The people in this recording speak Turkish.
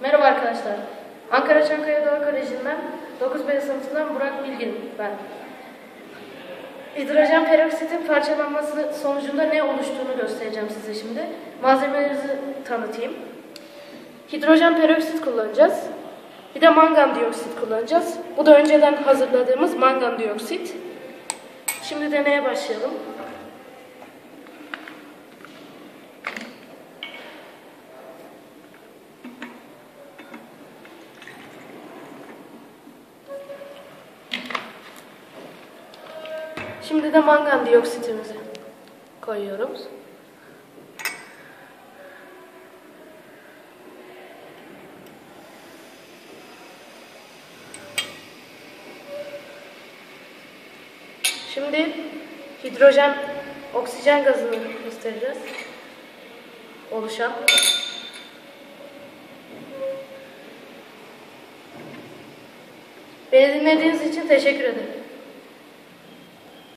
Merhaba arkadaşlar. Ankara Çankaya Doğa Koleji'nden 9B sınıfından Burak Bilgin ben. Hidrojen peroksitin parçalanması sonucunda ne oluştuğunu göstereceğim size şimdi. Malzemelerimizi tanıtayım. Hidrojen peroksit kullanacağız. Bir de mangan dioksit kullanacağız. Bu da önceden hazırladığımız mangan dioksit. Şimdi deneye başlayalım. Şimdi de mangan dioksitimizi koyuyoruz. Şimdi hidrojen, oksijen gazını göstereceğiz. Oluşan. Beni dinlediğiniz için teşekkür ederim.